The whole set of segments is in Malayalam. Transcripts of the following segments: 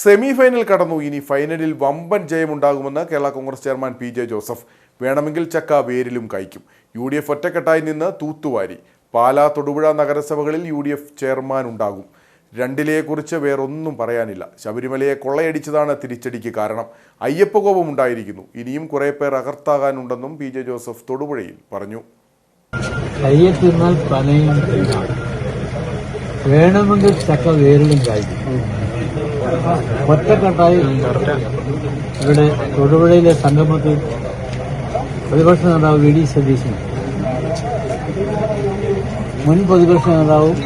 സെമി ഫൈനൽ കടന്നു. ഇനി ഫൈനലിൽ വമ്പൻ ജയമുണ്ടാകുമെന്ന് Kerala Congress chairman P J Joseph. വേണമെങ്കിൽ ചക്ക വേരിലും കഴിക്കും. യു ഡി എഫ് ഒറ്റക്കെട്ടായി നിന്ന് തൂത്തുവാരി. പാലാ തൊടുപുഴ നഗരസഭകളിൽ യു ഡി എഫ് ചെയർമാൻ ഉണ്ടാകും. രണ്ടിലെക്കുറിച്ച് വേറൊന്നും പറയാനില്ല. ശബരിമലയെ കൊള്ളയടിച്ചതാണ് തിരിച്ചടിക്ക് കാരണം. അയ്യപ്പകോപം ഉണ്ടായിരിക്കുന്നു. ഇനിയും കുറേ പേർ അകർത്താകാനുണ്ടെന്നും പി ജെ ജോസഫ് തൊടുപുഴയിൽ പറഞ്ഞു. വേണമെങ്കിൽ ചക്ക വേരിലും ഒറ്റക്കെട്ടായി ഇവിടെ തൊടുപുഴയിലെ സംഗമത്തിൽ പ്രതിപക്ഷ നേതാവ് വി ഡി സതീശൻ. മുൻ പ്രതിപക്ഷ നേതാവും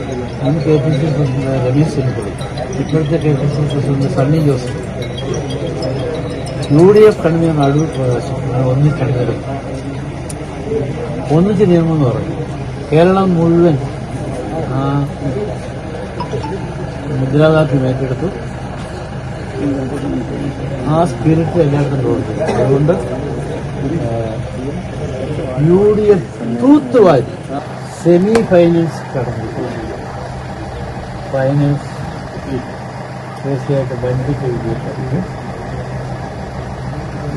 മുൻ K P C president Ramesh Chennithala ഇപ്പോഴത്തെ K P C president Sunny Joseph U D F convener Adoor Prakash ഒന്നിച്ചെടുത്തത് ഒന്നിച്ച് നിയമം പറഞ്ഞു. കേരളം മുഴുവൻ മുദ്രാവാക്യം ഏറ്റെടുത്തു. ആ സ്പിരിറ്റ് എല്ലായിടത്തും പ്രവർത്തിക്കും. അതുകൊണ്ട് യു ഡി എഫ് തൂത്തുവാരി സെമി ഫൈനൽസ് കടന്നു ഫൈനൽസ് തീർച്ചയായിട്ടും ബന്ധിച്ച് വിജയിക്കും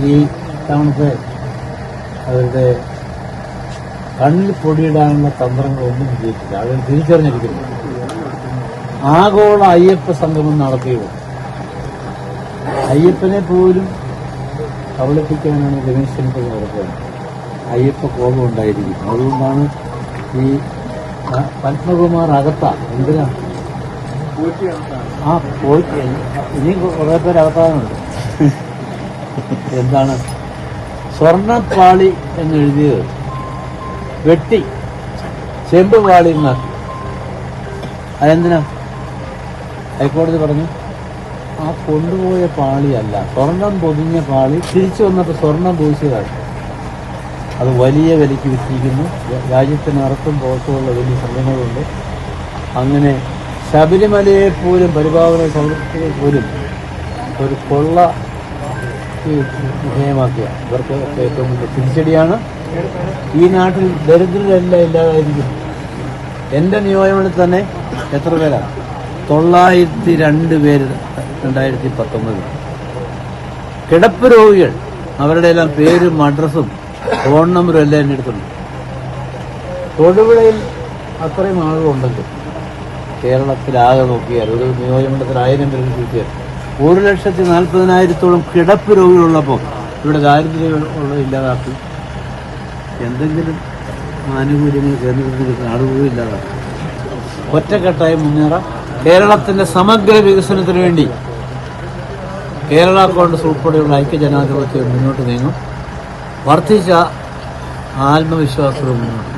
ഈ തവണത്തെ അവരുടെ കണ്ണിൽ പൊടിയിടാനുള്ള തന്ത്രങ്ങളൊന്നും വിജയിച്ചില്ല. അവർ തിരിച്ചറിഞ്ഞിരിക്കുന്നു. ആഗോള അയ്യപ്പ സംഗമം നടത്തിയത് അയ്യപ്പനെ പോലും കബളിപ്പിക്കാനാണ് രമേശ് ചെന്നിത്തല നടത്തുന്നത് അയ്യപ്പ കോപം ഉണ്ടായിരിക്കും. അതുകൊണ്ടാണ് ഈ പത്മകുമാർ അകത്ത. എന്തിനാ? ആ പോയിട്ട് ഇനിയും കുറെ പേര് അകത്താകുന്നുണ്ട്. എന്താണ്? സ്വർണപ്പാളി എന്നെഴുതിയത്. വെട്ടി. ചെമ്പ് പാളി എന്നാക്കി അതെന്തിനാ? ഹൈക്കോടതി പറഞ്ഞു. ആ കൊണ്ടുപോയ പാളിയല്ല. സ്വർണം പൊതിഞ്ഞ പാളി തിരിച്ചു വന്നപ്പോൾ സ്വർണം പൂശിയതാണ്. അത് വലിയ വിലയ്ക്ക് വിറ്റിരിക്കുന്നു. രാജ്യത്തിന് പുറത്തുമുള്ള വലിയ സംഘങ്ങളുണ്ട് അങ്ങനെ ശബരിമലയെ പോലും പരിപാലന സൗകര്യത്തെ പോലും ഒരു കൊള്ള വിധേയമാക്കിയ ഇവർക്ക് ഏറ്റവും വലിയ തിരിച്ചടിയാണ്. ഈ നാട്ടിൽ ദരിദ്രരെല്ലാം ഇല്ലാതായിരിക്കും എന്റെ നിയോജനത്തിൽ തന്നെ എത്ര പേരാണ് തൊള്ളായിരത്തി രണ്ട് പേര് രണ്ടായിരത്തി പത്തൊമ്പതിൽ കിടപ്പ് രോഗികൾ അവരുടെ എല്ലാം പേരും അഡ്രസ്സും ഫോൺ നമ്പറും എല്ലാം എന്റെ അടുത്തുണ്ട്. തൊടുപുഴയിൽ അത്രയും ആളുകളുണ്ടെങ്കിൽ കേരളത്തിലാകെ നോക്കിയാൽ ഒരു നിയോജകമണ്ഡലത്തിൽ ആയിരം പേർക്ക് കിട്ടിയാൽ ഒരു ലക്ഷത്തി നാൽപ്പതിനായിരത്തോളം കിടപ്പ് രോഗികളുള്ളപ്പോൾ ഇവിടെ ദാരിദ്ര്യം ഇല്ലാതാക്കി. എന്തെങ്കിലും ആനുകൂല്യങ്ങൾ കേന്ദ്രത്തിൽ ആളുകളും ഇല്ലാതാക്കി. ഒറ്റക്കെട്ടായി മുന്നേറാം. കേരളത്തിന്റെ സമഗ്ര വികസനത്തിന് വേണ്ടി കേരള കോൺഗ്രസ് ഉൾപ്പെടെയുള്ള ഐക്യജനാധിപത്യം മുന്നോട്ട് നീങ്ങും. വർദ്ധിച്ച ആത്മവിശ്വാസവും മുന്നോട്ട്